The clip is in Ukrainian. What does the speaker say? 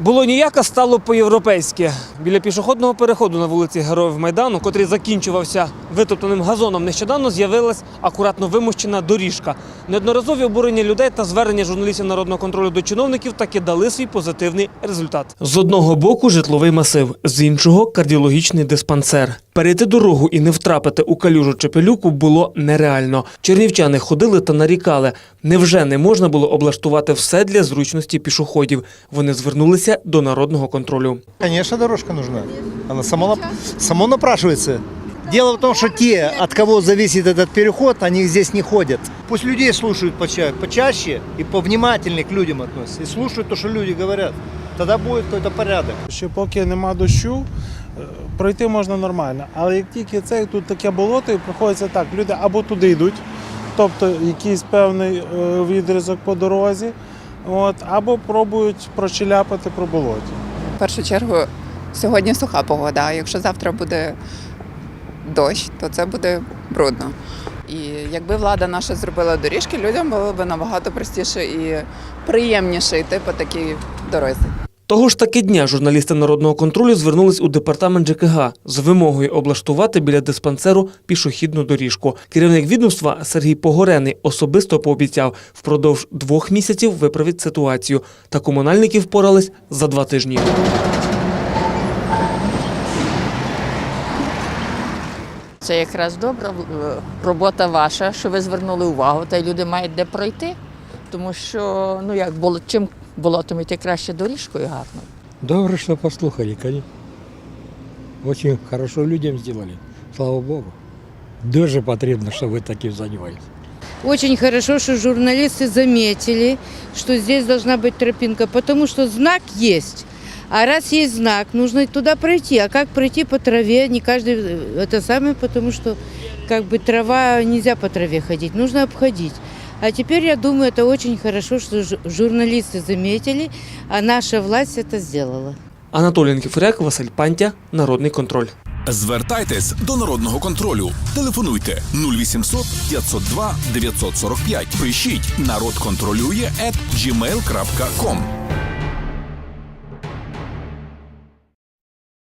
Було ніяко, стало по-європейськи. Біля пішохідного переходу на вулиці Героїв Майдану, котрий закінчувався витоптаним газоном, нещодавно з'явилась акуратно вимощена доріжка. Неодноразові обурення людей та звернення журналістів народного контролю до чиновників таки дали свій позитивний результат. З одного боку житловий масив, з іншого кардіологічний диспансер. Перейти дорогу і не втрапити у калюжу чи пилюку було нереально. Чернівчани ходили та нарікали. Невже не можна було облаштувати все для зручності пішоходів? Вони звернулися до народного контролю. Конечно, дорожка нужна. Она само, нап- само напрашивается. Дело в том, что те, от кого зависит этот переход, они здесь не ходят. Пусть людей слушают поча- почаще и повнимательнее к людям относятся. И слушают то, что люди говорят. Тогда будет какой-то порядок. Що поки нема дощу, е, пройти можна нормально. Але як тільки це тут таке болото, і приходиться так, люди або туди йдуть, тобто якийсь певний е, відрізок по дорозі, от, або пробують прочеляпати про болоті. В першу чергу сьогодні суха погода, а якщо завтра буде дощ, то це буде брудно. І якби влада наша зробила доріжки, людям було б набагато простіше і приємніше йти по такій дорозі. Того ж таки дня журналісти народного контролю звернулись у департамент ЖКГ з вимогою облаштувати біля диспансеру пішохідну доріжку. Керівник відомства Сергій Погорений особисто пообіцяв впродовж двох місяців виправить ситуацію. Та комунальники впорались за два тижні. Це якраз добра е, робота ваша, що ви звернули увагу, та й люди мають де пройти. Тому що, ну як було, чим болотом йти краще доріжкою гарно. Добре, що послухали, конечно. Очень хорошо людям сделали. Слава Богу. Дуже потрібно, що ви таким займаєтесь. Очень хорошо, что журналисты заметили, что здесь должна быть тропинка, потому что знак есть. А раз есть знак, нужно туда пройти. А как пройти по траве? Не каждый э, это самое, потому что как бы трава нельзя по траве ходить, нужно обходить. А теперь я думаю, это очень хорошо, что жу- журналисты заметили, а наша власть это сделала. Анатолій Никифоряк, Василь Пантя, Народний контроль. Звертайтесь до народного контролю. Телефонуйте 0800 502 945. Пишіть народ контролює at gmail.com.